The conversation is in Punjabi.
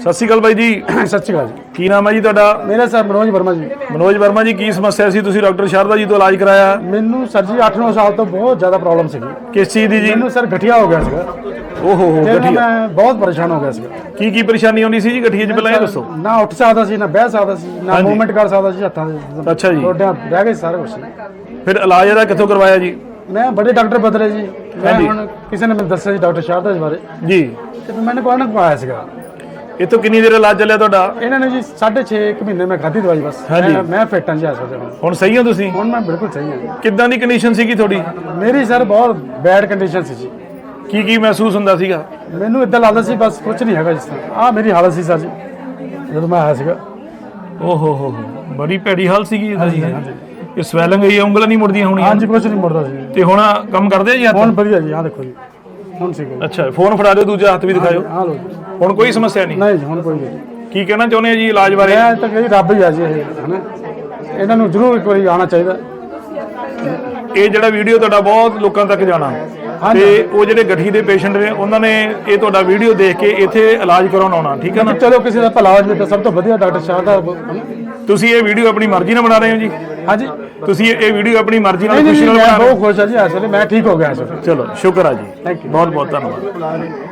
ਸਤਿ ਸ਼੍ਰੀ ਅਕਾਲ ਬਾਈ ਜੀ। ਸਤਿ ਸ਼੍ਰੀ ਅਕਾਲ ਜੀ। ਕੀ ਨਾਮ ਹੈ ਜੀ ਤੁਹਾਡਾ? ਮੇਰਾ ਸਰ ਮਨੋਜ ਵਰਮਾ ਜੀ। ਮਨੋਜ ਵਰਮਾ ਜੀ ਕੀ ਸਮੱਸਿਆ ਸੀ? ਤੁਸੀਂ ਡਾਕਟਰ ਸ਼ਾਰਦਾ ਜੀ ਤੋਂ ਇਲਾਜ ਕਰਾਇਆ। ਮੈਨੂੰ ਸਰ ਜੀ 8-9 ਸਾਲ ਤੋਂ ਬਹੁਤ ਜ਼ਿਆਦਾ ਪ੍ਰੋਬਲਮ ਸੀਗੀ। ਕਿਸ ਚੀਜ਼ ਦੀ ਜੀ? ਮੈਨੂੰ ਸਰ ਗਠੀਆ ਹੋ ਗਿਆ ਸੀਗਾ। ਓਹੋ ਹੋ ਤੇ ਨਾ ਗਠੀਆ। ਮੈਂ ਬਹੁਤ ਪਰੇਸ਼ਾਨ ਹੋ ਗਿਆ ਸੀਗਾ। ਕੀ ਕੀ ਪਰੇਸ਼ਾਨੀ ਆਉਂਦੀ ਸੀ ਜੀ ਗਠੀਏ 'ਚ ਪਹਿਲਾਂ ਇਹ ਦੱਸੋ। ਨਾ ਉੱਠ ਸਕਦਾ ਸੀ ਨਾ ਬਹਿ ਸਕਦਾ ਸੀ ਨਾ ਹਾਂਜੀ। ਮੂਵਮੈਂਟ ਕਰ ਸਕਦਾ ਸੀ ਹੱਥਾਂ ਦੇ ਅੱਛਾ ਜੀ। ਗੋਡਿਆਂ ਬਹਿ ਗਏ ਸਾਰਾ ਕੁਝ ਫਿਰ ਇਲਾਜ ਇਹਦਾ ਕਿੱਥੋਂ ਕਰਵਾਇਆ ਜੀ? ਮੈਂ ਬੜੇ ਡਾਕਟਰ ਬਦਲੇ ਜੀ। ਮੈਂ ਹਾਂਜੀ। ਹੁਣ ਕਿਸੇ ਨੇ ਮੈਨੂੰ ਦੱਸਿਆ ਜੀ ਡਾਕਟਰ ਸ਼ਾਰਦਾ ਜੀ ਬਾਰੇ। ਜੀ। ਤੇ ਫਿਰ ਮੈंने ਕੋਣ ਪਾਇਆ ਸੀਗਾ। ਇਹ ਤੋਂ ਕਿੰਨੀ ਦੇਰ ਇਲਾਜ ਚੱਲਿਆ ਤੁਹਾਡਾ? ਇਹਨਾਂ ਨੇ ਜੀ 6.5 ਇੱਕ ਮਹੀਨੇ ਮੈਂ ਖਾਧੀ ਦਵਾਈ ਬਸ। ਹਾਂਜੀ। ਮੈਂ- ਮੈਂ ਫਿੱਟ ਹਾਂ ਜੀ ਇਸ ਹੁਣ ਸਹੀ ਹੋ ਤੁਸੀਂ? ਹੁਣ ਮੈਂ ਬਿਲਕੁਲ ਸਹੀ ਹਾਂ ਕਿੱਦਾਂ ਦੀ ਕੰਡੀਸ਼ਨ ਸੀਗੀ ਤੁਹਾਡੀ? ਮੇਰੀ ਸਰ ਬਹੁਤ ਬੈਡ ਕੰਡੀਸ਼ਨ ਸੀ ਜੀ। ਕੀ ਕੀ ਮਹਿਸੂਸ ਹੁੰਦਾ ਸੀਗਾ? ਮੈਨੂੰ ਇਦਾਂ ਲੱਗਦਾ ਸੀ ਬਸ ਕੁਝ ਨਹੀਂ ਹੈਗਾ ਜਿਸ ਤਰ੍ਹਾਂ ਆ ਮੇਰੀ ਹਾਲਤ ਸੀ ਸਰ ਜੀ। ਜਦੋਂ ਮੈਂ ਆਇਆ ਸੀਗਾ। ਓਹੋ ਹੋ ਹੋ ਬੜੀ ਭੈੜੀ ਹਾਲ ਸੀਗੀ ਇਹਦਾ ਜੀ। ਇਹ ਸਵੈਲਿੰਗ ਹੋਈ ਉਂਗਲਾਂ ਨਹੀਂ ਮੁੜਦੀਆਂ ਹੋਣੀਆਂ। ਹਾਂਜੀ ਕੁਝ ਨਹੀਂ ਮੁੜਦਾ ਸੀ ਤੇ ਹੁਣ ਕੰਮ ਕਰਦੇ ਆ ਜੀ ਹੱਥ? ਹੁਣ ਵਧੀਆ ਜੀ ਆ ਦੇਖੋ ਜੀ। ਹੁਣ ਹੈ ਅੱਛਾ ਫੋਨ ਫੜਾ ਦਿਓ ਦੂਜਾ ਹੱਥ ਵੀ ਦਿਖਾਇਓ। ਆ ਲੋ ਜੀ। ਹੁਣ ਕੋਈ ਸਮੱਸਿਆ ਨਹੀਂ। ਨਹੀਂ ਜੀ, ਹੁਣ ਕੋਈ ਨਹੀਂ। ਕੀ ਕਹਿਣਾ ਚਾਹੁੰਦੇ ਆ ਜੀ ਇਲਾਜ ਬਾਰੇ? ਮੈਂ ਤਾਂ ਕਹੀ ਰੱਬ ਹੀ ਆ ਜੀ ਇਹ ਹਨਾ? ਇਹਨਾਂ ਨੂੰ ਜ਼ਰੂਰ ਇੱਕ ਵਾਰੀ ਆਉਣਾ ਚਾਹੀਦਾ। ਇਹ ਜਿਹੜਾ ਵੀਡੀਓ ਤੁਹਾਡਾ ਬਹੁਤ ਲੋਕਾਂ ਤੱਕ ਜਾਣਾ। ਹਾਂਜੀ। ਤੇ ਉਹ ਜਿਹੜੇ ਗਠੀ ਦੇ ਪੇਸ਼ੈਂਟ ਨੇ ਉਹਨਾਂ ਨੇ ਇਹ ਤੁਹਾਡਾ ਵੀਡੀਓ ਦੇਖ ਕੇ ਇੱਥੇ ਇਲਾਜ ਕਰਾਉਣ ਆਉਣਾ ਠੀਕ ਹੈ ਨਾ? ਚਲੋ ਕਿਸੇ ਦਾ ਭਲਾ ਹੋ ਜਾਵੇ ਤਾਂ ਸਭ ਤੋਂ ਵਧੀਆ ਡਾਕਟਰ ਸ਼ਾਹ ਦਾ ਹਨਾ? ਤੁਸੀਂ ਇਹ ਵੀਡੀਓ ਆਪਣੀ ਮਰਜ਼ੀ ਨਾਲ ਬਣਾ ਰਹੇ ਹੋ ਜੀ? ਹਾਂਜੀ। ਤੁਸੀਂ ਇਹ ਵੀਡੀਓ ਆਪਣੀ ਮਰਜ਼ੀ ਨਾਲ ਨਹੀਂ ਖੁਸ਼ੀ ਨਾਲ ਮੈਂ ਬਣਾ ਰਹੇ ਹੋ? ਬਹੁਤ ਖੁਸ਼ ਹਾਂ ਜੀ ਅਸਲ ਮੈਂ ਠੀਕ ਹੋ ਗਿਆ ਇਸ ਵੇਲੇ। ਚਲੋ ਸ਼ੁਕਰ ਆ ਜੀ. ਬਹੁਤ ਬਹੁਤ ਧੰਨਵਾਦ।